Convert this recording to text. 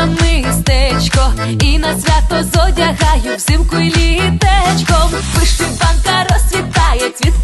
на мистечко, і на свято зодягаю взимку й літечком. Вишиванка розцвітає цвіт